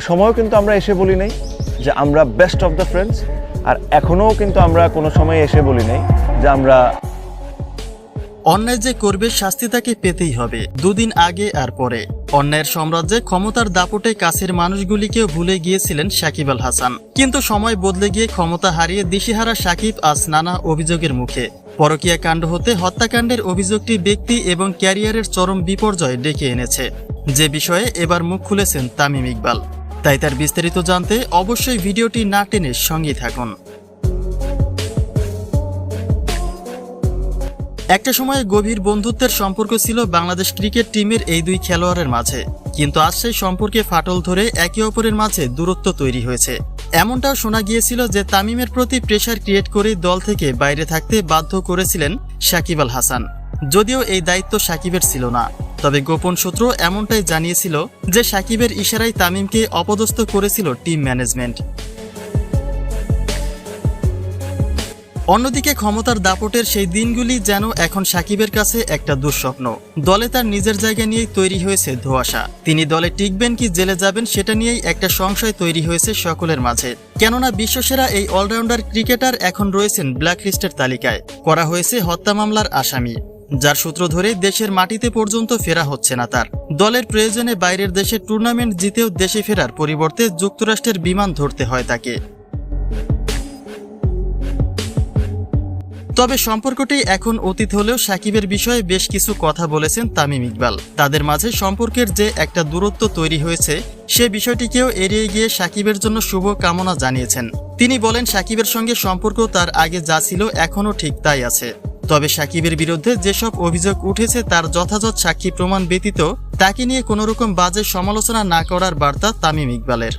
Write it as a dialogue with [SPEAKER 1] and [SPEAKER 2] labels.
[SPEAKER 1] সময়ও কিন্তু আমরা এসে বলি নাই যে আমরা বেস্ট অফ দ্য ফ্রেন্ডস আর এখনও কিন্তু আমরা কোনো সময় এসে বলি নাই যে আমরা
[SPEAKER 2] অন্যায় যে করবে শাস্তি তাকে পেতেই হবে, দুদিন আগে আর পরে। অন্যায়ের সাম্রাজ্যে ক্ষমতার দাপটে কাছের মানুষগুলিকেও ভুলে গিয়েছিলেন সাকিব আল হাসান। কিন্তু সময় বদলে গিয়ে ক্ষমতা হারিয়ে দিশেহারা সাকিব আজ নানা অভিযোগের মুখে। পরকীয়া কাণ্ড হতে হত্যাকাণ্ডের অভিযোগটি ব্যক্তি এবং ক্যারিয়ারের চরম বিপর্যয় ডেকে এনেছে। যে বিষয়ে এবার মুখ খুলেছেন তামিম ইকবাল। তাই তার বিস্তারিত জানতে অবশ্যই ভিডিওটি না টেনে সঙ্গেই থাকুন। একটা সময়ে গভীর বন্ধুত্বের সম্পর্ক ছিল বাংলাদেশ ক্রিকেট টিমের এই দুই খেলোয়াড়ের মাঝে। কিন্তু আজ সেই সম্পর্কে ফাটল ধরে একে অপরের মাঝে দূরত্ব তৈরি হয়েছে। এমনটাও শোনা গিয়েছিল যে তামিমের প্রতি প্রেশার ক্রিয়েট করে দল থেকে বাইরে থাকতে বাধ্য করেছিলেন সাকিব আল হাসান। যদিও এই দায়িত্ব সাকিবের ছিল না। তবে গোপন সূত্র এমনটাই জানিয়েছিল যে সাকিবের ইশারায় তামিমকে অপদস্থ করেছিল টিম ম্যানেজমেন্ট। অন্যদিকে ক্ষমতার দাপটের সেই দিনগুলি যেন এখন সাকিবের কাছে একটা দুঃস্বপ্ন। দলে তার নিজের জায়গা নিয়েই তৈরি হয়েছে ধোয়াশা। তিনি দলে টিকবেন কি জেলে যাবেন সেটা নিয়েই একটা সংশয় তৈরি হয়েছে সকলের মাঝে। কেননা বিশ্বসেরা এই অলরাউন্ডার ক্রিকেটার এখন রয়েছেন ব্ল্যাকলিস্টের তালিকায়। করা হয়েছে হত্যা মামলার আসামি। যার সূত্র ধরে দেশের মাটিতে পর্যন্ত ফেরা হচ্ছে না তার। দলের প্রয়োজনে বাইরের দেশে টুর্নামেন্ট জিতেও দেশে ফেরার পরিবর্তে যুক্তরাষ্ট্রের বিমান ধরতে হয় তাকে। তবে সম্পর্কটি এখন অতীত হলেও সাকিবের বিষয়ে বেশ কিছু কথা বলেছেন তামিম ইকবাল। তাদের মাঝে সম্পর্কের যে একটা দূরত্ব তৈরি হয়েছে, সে বিষয়টিকেও এড়িয়ে গিয়ে সাকিবের জন্য শুভ কামনা জানিয়েছেন। তিনি বলেন, সাকিবের সঙ্গে সম্পর্ক তার আগে যা ছিল এখনও ঠিক তাই আছে। তবে সাকিবের বিরুদ্ধে যেসব অভিযোগ উঠেছে তার যথাযথ সাক্ষী প্রমাণ ব্যতীত তাকে নিয়ে কোনোরকম বাজে সমালোচনা না করার বার্তা তামিম ইকবালের।